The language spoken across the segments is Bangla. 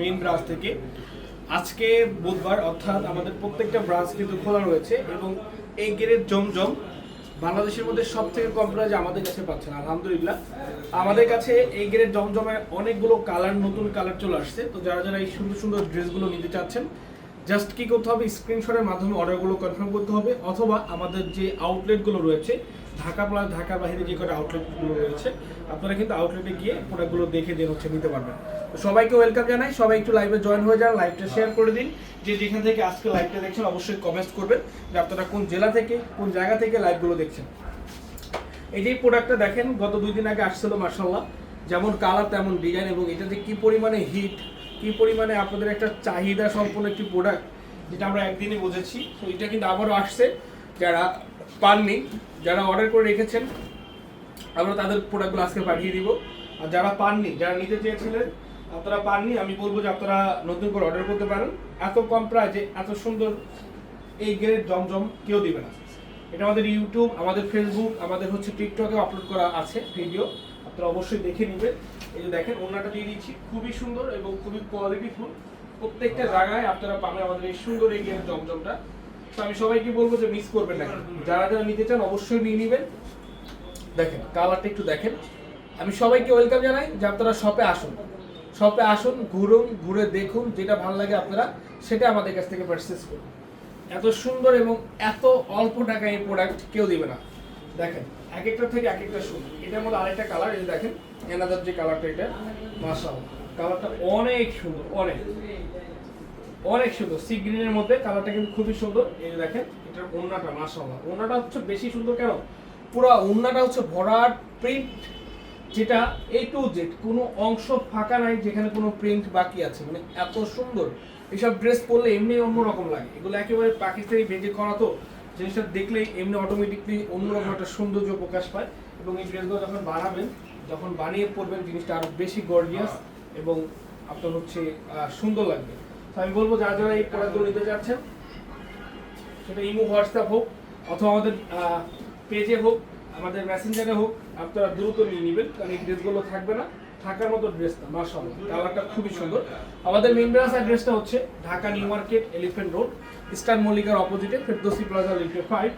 মেইন ব্রাঞ্চ থেকে। আজকে বুধবার, অর্থাৎ আমাদের প্রত্যেকটা ব্রাঞ্চ কিন্তু খোলা রয়েছে এবং এই গেটের জমজম বাংলাদেশের মধ্যে সব থেকে কম প্রাইজে আমাদের কাছে পাচ্ছেন, আলহামদুলিল্লাহ। আমাদের কাছে এই গেটের জমজমে অনেকগুলো কালার নতুন কালার চলে আসছে। তো যারা যারা এই সুন্দর সুন্দর ড্রেসগুলো নিতে চাচ্ছেন জাস্ট কি করতে হবে? স্ক্রিনশটের মাধ্যমে অর্ডারগুলো কনফার্ম করতে হবে। অথবা আমাদের যে আউটলেটগুলো রয়েছে, ঢাকা প্লাস ঢাকা বাইরে যে কটা আউটলেটগুলো রয়েছে, আপনারা কিন্তু আউটলেটে গিয়ে প্রোডাক্টগুলো দেখে দিয়ে হচ্ছে নিতে পারবেন। সবাইকে ওয়েলকাম জানাই। সবাই একটু লাইভে জয়েন হয়ে যান লাইভটা শেয়ার করে দিন। যে যেখান থেকে আজকে লাইভটা দেখছেন, অবশ্যই কমেন্ট করবেন যে আপনারা কোন জেলা থেকে, কোন জায়গা থেকে লাইভগুলো দেখছেন। এই যে প্রোডাক্টটা দেখেন, গত দুই দিন আগে আসছিল মার্শাল্লাহ যেমন কালার তেমন ডিজাইন এবং এটাতে কি পরিমাণে হিট কি পরিমাণে আপনাদের একটা চাহিদা সম্পন্ন একটি প্রোডাক্ট যেটা আমরা একদিনই বুঝেছি। তো এটা কিন্তু আবারও আসছে। যারা পাননি, যারা অর্ডার করে রেখেছেন, আমরা তাদের প্রোডাক্টগুলো আজকে পাঠিয়ে দিব। আর যারা পাননি, যারা নিতে চেয়েছিলেন আপনারা পাননি, আমি বলব যে আপনারা নতুন করে অর্ডার করতে পারেন। এত কম প্রাইজে এত সুন্দর এই গ্রেড জমজম কেউ দিবে না। এটা আমাদের ইউটিউব আমাদের ফেসবুক আমাদের হচ্ছে টিকটকে আপলোড করা আছে ভিডিও আপনারা অবশ্যই দেখে নেবেন। এই যে দেখেন ওনাটা দিয়ে দিচ্ছি। খুবই সুন্দর এবং খুবই কোয়ালিটিফুল প্রত্যেকটা জায়গায় আপনারা পাবেন আমাদের এই সুন্দর এই গেম জমজমটা। তো আমি সবাইকে বলব যে মিস করবেন না যারা যারা নিতে চান অবশ্যই নিয়ে নেবেন। দেখেন কালারটা একটু দেখেন। আমি সবাইকে ওয়েলকাম জানাই যে আপনারা শপে আসুন। শপে আসুন, ঘুরুন, ঘুরে দেখুন, যেটা ভালো লাগে আপনারা, সেটা আমাদের কাছ থেকে পারচেস করুন। এত সুন্দর এবং এত অল্প টাকায় এই প্রোডাক্ট কেউ দিবে না। দেখেন, এক একটা থেকে এক একটা সুন্দর। এটার মধ্যে আরেকটা কালার এই দেখেন এনাদার যে কালারটা এটা মাসাল কালারটা অনেক সুন্দর, অনেক। অনেক সুন্দর। সি গ্রিনের মধ্যে কালারটা কিন্তু খুবই সুন্দর। এই দেখেন, এটার ওন্নাটা মাসাল্লাহ ওন্নাটা হচ্ছে বেশি সুন্দর কেন? পুরো ওন্নাটা হচ্ছে ভরাট প্রিন্ট যেটা এ টু জেড কোনো অংশ ফাঁকা নাই যেখানে কোনো প্রিন্ট বাকি আছে। মানে এত সুন্দর। এসব ড্রেস পরলে এমনি অন্যরকম লাগে। এগুলো একেবারে পাকিস্তানি ভেজে করা তো, জিনিসটা দেখলেই এমনি অটোমেটিকলি অন্যরকম একটা সৌন্দর্য প্রকাশ পায়। এবং এই ড্রেসগুলো যখন বানাবেন, যখন বানিয়ে পরবেন, জিনিসটা আরও বেশি গর্জিয়াস এবং আপনার হচ্ছে সুন্দর লাগবে। তো আমি বলব, যারা যারা এই প্রোডাক্টগুলো নিতে চাচ্ছেন সেটা ইমো, হোয়াটসঅ্যাপ হোক, অথবা আমাদের পেজে হোক আমাদের মেসেঞ্জারে হোক, আপনারা দ্রুত নিয়ে নেবেন, কারণ এই ড্রেসগুলো থাকবে না। থাকার মতো ড্রেস না মার্শাল্লাহ কালারটা খুবই সুন্দর। আমাদের মেইন ব্রাঞ্চ অ্যাড্রেসটা হচ্ছে Dhaka new market elephant road, eastern মল্লিকার অপোজিটে ফেরদোসি প্লাজা লিফটে ফাইভ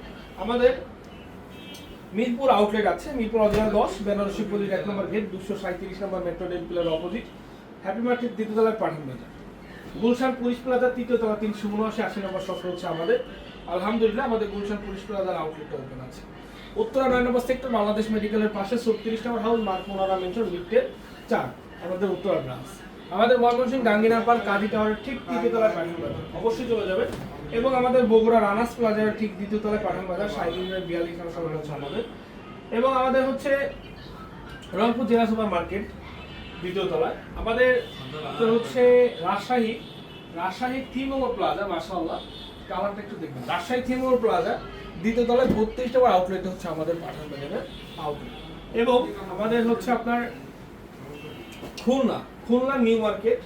আমাদের মিরপুর আউটলেট আছে, মিরপুর অরিজিনাল দশ, বেনারসি পল্লির এক নম্বর গেট দুশো সাঁত্রিশ number metro rail pillar opposite happy market দ্বিতীয় দ্বিতীয়তলায় পাঠান বাজার। গুলশান পুলিশ প্লাজা তৃতীয় তলা তিনশো উনআশি, আশি নম্বর শপ হচ্ছে আমাদের। আলহামদুলিল্লাহ, আমাদের গুলশান পুলিশ প্লাজার আউটলেটটা ওপেন আছে। উত্তরা নয় সেক্টর বাংলাদেশ মেডিকেলের পাশে ছত্রিশ number house, mark Monara mansion লিফটের চার। আমাদের উত্তরা ব্রাঞ্চ আমাদের ময়মনসিংহ গাঙ্গিনা পার্ক, কাজী টাওয়ারের ঠিক তৃতীয় পাঠান বাজার। অবশ্যই চলে যাবে এবং আমাদের বগুড়া রানাস প্লাজার ঠিক দ্বিতীয় তলায় পাঠান বাজার সাইদিনের বিয়াল্লিশ নম্বর সবাই হচ্ছে আমাদের এবং আমাদের হচ্ছে রংপুর জেলা সুপার মার্কেট দ্বিতীয় তলায়। আমাদের হচ্ছে রাজশাহী রাজশাহী থিমোমো প্লাজা, মাশাআল্লাহ। কালারটা একটু দেখবেন। রাজশাহী থিমোমো প্লাজা। দ্বিতীয় তলায় বত্রিশ নম্বর আউটলেট হচ্ছে আমাদের পাঠান বাজারের আউটলেট এবং আমাদের হচ্ছে আপনার Khulna Khulna new market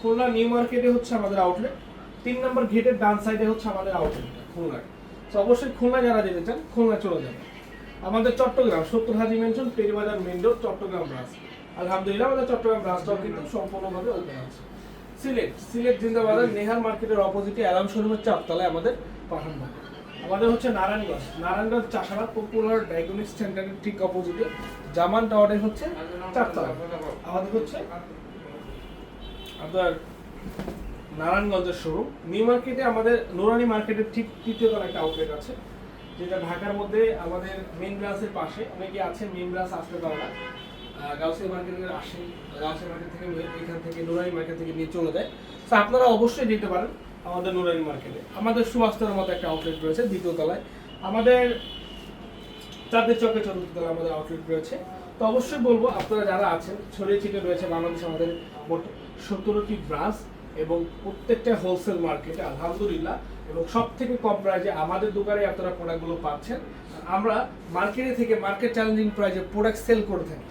Khulna new মার্কেটে হচ্ছে আমাদের আউটলেট তিন নম্বর গেটের ডান সাইডে হচ্ছে আমাদের আউটলেট খুলনায় তো অবশ্যই খুলনা যারা যেতে চান, খুলনা চলে যাবেন। আমাদের চট্টগ্রাম, সত্তর Haji mansion Peribazar main road Chittagong branch আলহামদুলিল্লাহ, আমাদের চট্টগ্রাম ব্রাঞ্চটাও কিন্তু সম্পূর্ণভাবে ওপেন আছে। সিলেট সিলেট জিন্দাবাজার নেহার মার্কেটের অপোজিটে অ্যালাম শোরুমের চারতলায় আমাদের পাঠান আমাদের হচ্ছে নারায়ণগঞ্জ। নারায়ণগঞ্জ চাষাবাদ পপুলার ডায়াগনিক সেন্টারের ঠিক অপোজিটে। জামান টাওয়ারের হচ্ছে চারতলা। আমাদের হচ্ছে আপনার নারায়ণগঞ্জের শোরুম নিউ মার্কেটে আমাদের নুরানি মার্কেটের ঠিক তৃতীয় তলা একটা আউটলেট আছে, যেটা ঢাকার মধ্যে আমাদের মেন ব্রাঞ্চের পাশে। অনেকে আছে মেন ব্রাঞ্চ আসতে পারে না। গাউসিয়া মার্কেটের আসে গাউসিয়া মার্কেট থেকে এখান থেকে নুরানি মার্কেট থেকে নিয়ে চলে যায়। তো আপনারা অবশ্যই যেতে পারেন। আমাদের নুরানি মার্কেটে। আমাদের সুবাস্তরের মতো একটা আউটলেট রয়েছে দ্বিতীয় তলায়। আমাদের চাঁদের চকে চতুর্থ তলায় আমাদের আউটলেট রয়েছে। তো অবশ্যই বলব, আপনারা যারা আছেন, ছড়িয়ে ছিটে রয়েছে বাংলাদেশে আমাদের মোট সতেরোটি ব্রাঞ্চ এবং প্রত্যেকটা হোলসেল মার্কেটে আলহামদুলিল্লাহ। এবং সব থেকে কম প্রাইজে আমাদের দোকানে আপনারা প্রোডাক্টগুলো পাচ্ছেন। আমরা মার্কেটে থেকে মার্কেট চ্যালেঞ্জিং প্রাইজে প্রোডাক্ট সেল করে থাকি।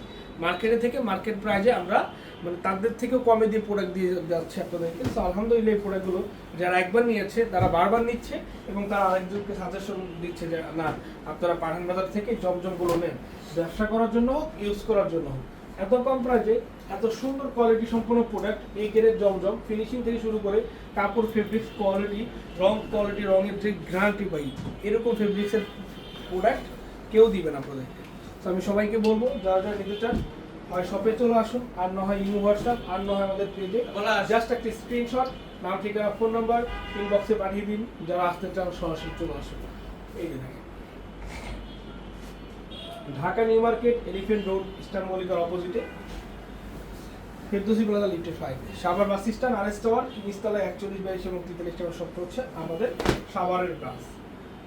মার্কেটে থেকে মার্কেট প্রাইজে আমরা মানে তাদের থেকেও কমে দিয়ে প্রোডাক্ট দিয়ে যাচ্ছে আপনাদেরকে। তো আলহামদুলিল্লাহ এই প্রোডাক্টগুলো যারা একবার নিয়েছে, তারা বারবার নিচ্ছে এবং তারা আরেকজনকে সাজেশন দিচ্ছে যে, না, আপনারা পাঠান বাজার থেকে জমজমগুলো নেন। ব্যবসা করার জন্য হোক ইউজ করার জন্য হোক। এত কম প্রাইজে এত সুন্দর কোয়ালিটি সম্পন্ন প্রোডাক্ট এই গ্রেড জমজম ফিনিশিং থেকে শুরু করে কাপড় ফেব্রিক্স কোয়ালিটি রং কোয়ালিটি রঙের যে গ্যারান্টি পাই, এরকম ফেব্রিক্সের প্রোডাক্ট কেউ দিবে না আপনাদেরকে। তো আমি সবাইকে বলব, যারা যারা নিতে চান হয় শপে চলে আসুন আর না হয় ইমো হোয়াটসঅ্যাপ আর না হয় আমাদের পেজে জাস্ট একটা স্ক্রিনশট নাম ঠিকানা ফোন নাম্বার ইনবক্সে পাঠিয়ে দিন যারা আসতে চান সরাসরি চলে আসুন। এই যে দেখেন। Dhaka new market elephant road eastern মল্লিকার অপোজিটে ফেরদৌসি প্লাজা লিফটে five Savar bus stand R S tower নিচতলায় একচল্লিশ বাইশ এবং তেতাল্লিশ টাওয়ার সবটা হচ্ছে আমাদের সাভারের ব্রাঞ্চ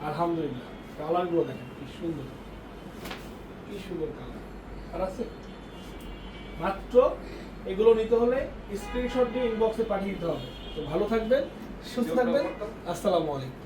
আলহামদুলিল্লাহ কালারগুলো দেখেন কি সুন্দর। কি সুন্দর কালার আর আছে? মাত্র এগুলো নিতে হলে স্ক্রিনশট দিয়ে ইনবক্সে পাঠিয়ে দিতে হবে। তো ভালো থাকবেন, সুস্থ থাকবেন, আসসালামু আলাইকুম।